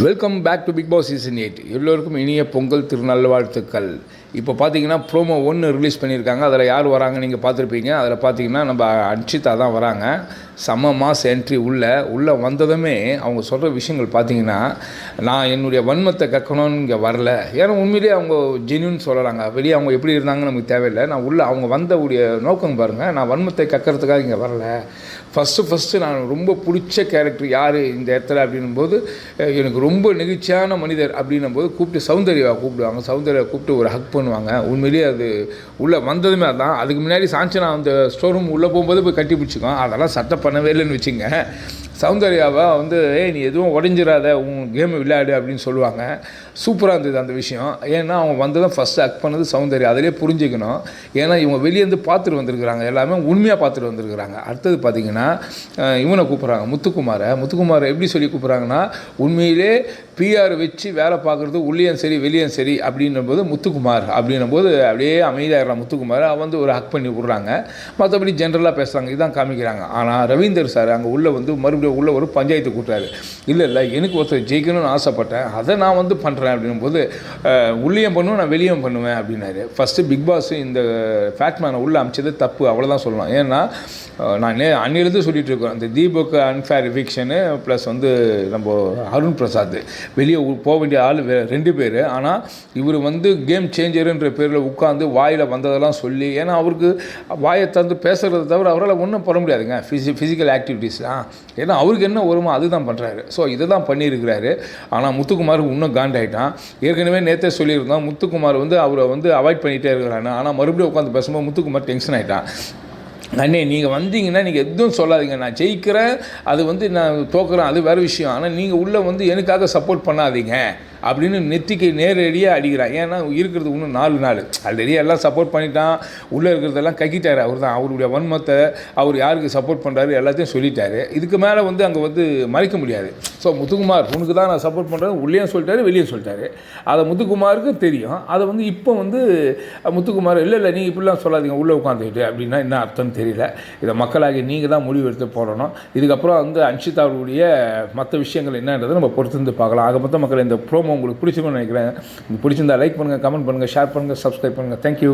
Welcome back to Bigg Boss season eight எல்லோருக்கும் இனிய பொங்கல் திருநாள் வாழ்த்துக்கள். இப்போ பார்த்தீங்கன்னா ப்ரோமோ ஒன்று ரிலீஸ் பண்ணியிருக்காங்க. அதில் யார் வராங்க நீங்கள் பார்த்துருப்பீங்க. அதில் பார்த்தீங்கன்னா நம்ம அன்ஷிதா தான் வராங்க. செம்ம மாஸ் என்ட்ரி உள்ள உள்ளே வந்ததுமே அவங்க சொல்கிற விஷயங்கள் பார்த்தீங்கன்னா நான் என்னுடைய வன்மத்தை கக்கணும்னு இங்கே வரல. ஏன்னா உண்மையிலேயே அவங்க ஜென்யூன் சொல்லலாங்க. வெளியே அவங்க எப்படி இருந்தாங்கன்னு நமக்கு தேவையில்லை. நான் உள்ளே அவங்க வந்த உடைய நோக்கம் பாருங்கள் நான் வன்மத்தை கக்கிறதுக்காக இங்கே வரல. ஃபஸ்ட்டு ஃபஸ்ட்டு நான் ரொம்ப பிடிச்ச கேரக்டர் யார் இந்த இடத்துல அப்படின்னும்போது போது எனக்கு ரொம்ப நெகிழ்ச்சியான மனிதர் அப்படின்னும் போது கூப்பிட்டு சௌந்தர்யாவை கூப்பிடுவாங்க. சௌந்தர்யா கூப்பிட்டு ஒரு ஹக் பண்ணுவாங்க. உண்மையிலேயே அது உள்ளே வந்ததுமே அதான். அதுக்கு முன்னாடி சாஞ்சனா அந்த ஸ்டோர் ரூம் உள்ளே போகும்போது போய் கட்டி பிடிச்சிக்கோம். அதெல்லாம் சட்டை பண்ணவே இல்லைன்னு வச்சுங்க சௌந்தர்யாவை வந்து ஏய் நீ எதுவும் உடஞ்சிடாத உன் கேம் விளையாடு அப்படின்னு சொல்லுவாங்க. சூப்பராக இருந்தது அந்த விஷயம். ஏன்னா அவங்க வந்து தான் ஃபஸ்ட்டு அக்ட் பண்ணது சௌந்தர்யா. அதிலே புரிஞ்சுக்கணும். ஏன்னா இவங்க வெளியேருந்து பார்த்துட்டு வந்திருக்கிறாங்க. எல்லாமே உண்மையாக பார்த்துட்டு வந்திருக்கிறாங்க. அடுத்தது பார்த்தீங்கன்னா இவனை கூப்பிட்றாங்க முத்துக்குமாரை. முத்துக்குமாரை எப்படி சொல்லி கூப்பிட்றாங்கன்னா உண்மையிலே பிஆர் வச்சு வேலை பார்க்குறது உள்ளேயும் சரி வெளியும் சரி அப்படின்னும் போது முத்துக்குமார் அப்படின்னும் போது அப்படியே அமைதியாகிறான் முத்துக்குமார். அவன் வந்து ஒரு ஹக் பண்ணி விட்றாங்க. மற்றபடி ஜென்ரலாக பேசுகிறாங்க இதான் காமிக்கிறாங்க. ஆனால் ரவீந்தர் சார் அங்கே உள்ளே வந்து மறுபடியும் உள்ள ஒரு பஞ்சாயத்து கூட்டுறாரு. இல்லை இல்லை எனக்கு ஒருத்தர் ஜெயிக்கணும்னு ஆசைப்பட்டேன். அதை நான் வந்து பண்ணுறேன் அப்படின்னும் போது உள்ளேயும் பண்ணுவேன் நான் வெளியும் பண்ணுவேன். அப்படின்னாரு. ஃபஸ்ட்டு பிக் பாஸ் இந்த ஃபேட்மேனை உள்ளே அமைச்சது தப்பு அவ்வளோதான் சொல்லலாம் ஏன்னா நான் நே அன்னிலிருந்து சொல்லிட்டு இருக்கோம். அந்த தீபக் அன்ஃபேர் எவிக்ஷனு ப்ளஸ் வந்து நம்ம அருண் பிரசாத். வெளியே போக வேண்டிய ஆள் ரெண்டு பேர். ஆனால் இவர் வந்து கேம் சேஞ்சருன்ற பேரில் உட்காந்து வாயில் வந்ததெல்லாம் சொல்லி ஏன்னா அவருக்கு வாயை தந்து பேசுகிறத தவிர அவரால் ஒன்றும் பண்ண முடியாதுங்க. ஃபிசி ஃபிசிக்கல் ஆக்டிவிட்டீஸ் தான் ஏன்னா அவருக்கு என்ன வருமோ அதுதான் பண்ணுறாரு ஸோ இதை தான் பண்ணியிருக்கிறாரு. ஆனால் முத்துக்குமார் இன்னும் காண்டாயிட்டான். ஏற்கனவே நேற்றே சொல்லியிருந்தோம் முத்துக்குமார் வந்து அவரை வந்து அவாய்ட் பண்ணிகிட்டே இருக்கிறான்னு ஆனால் மறுபடியும் உட்காந்து பேசும்போது முத்துக்குமார் டென்ஷன் ஆகிட்டான் அண்ணே நீங்கள் வந்தீங்கன்னா நீங்கள் எதுவும் சொல்லாதீங்க. நான் ஜெயிக்கிறேன் அது வந்து நான் தோக்குறேன் அது வேறு விஷயம். ஆனால் நீங்கள் உள்ளே வந்து எனக்காக சப்போர்ட் பண்ணாதீங்க. அப்படின்னு நெத்திக்கு நேரடியாக அடிக்கிறான். ஏன்னா இருக்கிறது இன்னும் நாலு நாள். ஆல்ரெடி எல்லாம் சப்போர்ட் பண்ணிட்டான். உள்ளே இருக்கிறதெல்லாம் கக்கிட்டார். அவர் தான் அவருடைய வன்மத்தை அவர் யாருக்கு சப்போர்ட் பண்ணுறாரு எல்லாத்தையும் சொல்லிட்டாரு. இதுக்கு மேலே வந்து அங்கே வந்து மறைக்க முடியாது. ஸோ முத்துக்குமார் உனக்கு தான் நான் சப்போர்ட் பண்ணுறேன் உள்ளேயும் சொல்லிட்டாரு வெளியே சொல்லிட்டாரு. அதை முத்துக்குமாருக்கு தெரியும். அதை வந்து இப்போ வந்து முத்துக்குமார் இல்லை இல்லை நீங்கள் இப்படிலாம் சொல்லாதீங்க. உள்ளே உட்காந்துக்கிட்டு அப்படின்னா என்ன அர்த்தம்னு தெரியல. இதை மக்களாகி நீங்கள் தான் முடிவு எடுத்து போடணும். இதுக்கப்புறம் வந்து அன்ஷிதா அவருடைய மற்ற விஷயங்கள் என்னன்றதை நம்ம பொறுத்து பார்க்கலாம். ஆக மொத்த மக்கள் இந்த ப்ரோமோ உங்களுக்கு பிடிச்சிருக்கும்னு நினைக்கிறேன். பிடிச்சிருந்தா லைக் பண்ணுங்கள் கமெண்ட் பண்ணுங்கள் ஷேர் பண்ணுங்கள் சப்ஸ்கிரைப் பண்ணுங்கள் தேங்க்யூ